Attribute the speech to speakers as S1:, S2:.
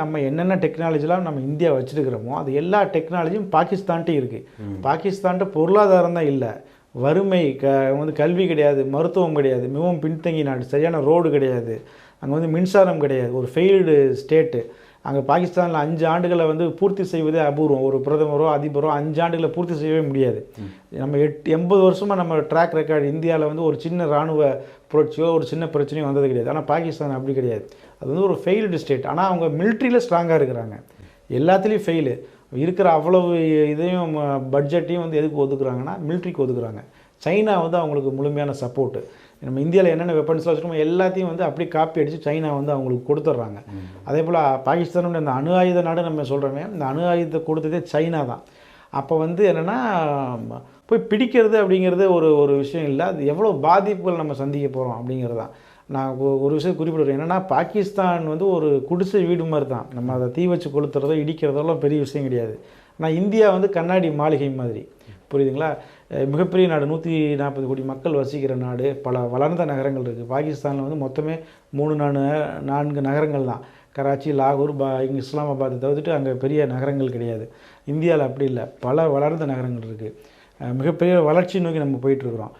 S1: நம்ம என்னென்ன டெக்னாலஜிலாம் நம்ம இந்தியா வச்சுருக்கிறோமோ அது எல்லா டெக்னாலஜியும் பாகிஸ்தான்ட்டே இருக்குது பாகிஸ்தான்ட்ட பொருளாதாரம் தான் இல்லை. வறுமை க வந்து கல்வி கிடையாது மருத்துவம் கிடையாது மிகவும் பின்தங்கி நாடு சரியான ரோடு கிடையாது. அங்கே வந்து மின்சாரம் கிடையாது ஒரு ஃபெயில்டு ஸ்டேட்டு அங்கே பாகிஸ்தானில் அஞ்சு ஆண்டுகளை வந்து பூர்த்தி செய்வதே அபூர்வம். ஒரு பிரதமரோ அதிபரோ அஞ்சு ஆண்டுகளை பூர்த்தி செய்யவே முடியாது. நம்ம எட்டு எண்பது வருஷமாக நம்ம ட்ராக் ரெக்கார்டு இந்தியாவில் வந்து ஒரு சின்ன இராணுவ புரட்சியோ ஒரு சின்ன பிரச்சனையோ வந்தது கிடையாது. ஆனால் பாகிஸ்தான் அப்படி கிடையாது. அது வந்து ஒரு ஃபெயில்டு ஸ்டேட் ஆனால் அவங்க மிலிட்ரியில் ஸ்ட்ராங்காக இருக்கிறாங்க. எல்லாத்துலேயும் ஃபெயிலு இருக்கிற அவ்வளவு இதையும் பட்ஜெட்டையும் வந்து எதுக்கு ஒதுக்குறாங்கன்னா மிலிட்ரிக்கு ஒதுக்குறாங்க. சைனா வந்து அவங்களுக்கு முழுமையான சப்போர்ட்டு நம்ம இந்தியாவில் என்னென்ன வெப்பன்ஸ்லாம் வச்சுருக்கோமோ எல்லாத்தையும் வந்து அப்படியே காப்பி அடித்து சைனா வந்து அவங்களுக்கு கொடுத்துட்றாங்க. அதே போல் பாகிஸ்தானுடைய அந்த அணு ஆயுத நாடு நம்ம சொல்கிறோமே இந்த அணு ஆயுதத்தை கொடுத்ததே சைனா தான். அப்போ வந்து என்னென்னா போய் பிடிக்கிறது அப்படிங்கிறது ஒரு ஒரு விஷயம் இல்லை. அது எவ்வளோ பாதிப்புகள் நம்ம சந்திக்க போகிறோம் அப்படிங்கிறது தான். நான் ஒரு விஷயம் குறிப்பிடுறேன். என்னென்னா பாகிஸ்தான் வந்து ஒரு குடிசை வீடு மாதிரி தான் நம்ம அதை தீ வச்சு கொளுத்துறதோ இடிக்கிறதோலாம் பெரிய விஷயம் கிடையாது. ஆனால் இந்தியா வந்து கண்ணாடி மாளிகை மாதிரி. புரியுதுங்களா? மிகப்பெரிய நாடு நூற்றி நாற்பது கோடி மக்கள் வசிக்கிற நாடு பல வளர்ந்த நகரங்கள் இருக்குது பாகிஸ்தானில் வந்து மொத்தமே மூணு நாலு நான்கு நகரங்கள் தான். கராச்சி லாகூர் பா இங்கே இஸ்லாமாபாத்தை தவிர்த்துட்டு அங்கே பெரிய நகரங்கள் கிடையாது. இந்தியாவில் அப்படி இல்லை. பல வளர்ந்த நகரங்கள் இருக்குது மிகப்பெரிய வளர்ச்சி நோக்கி நம்ம போயிட்டுருக்குறோம்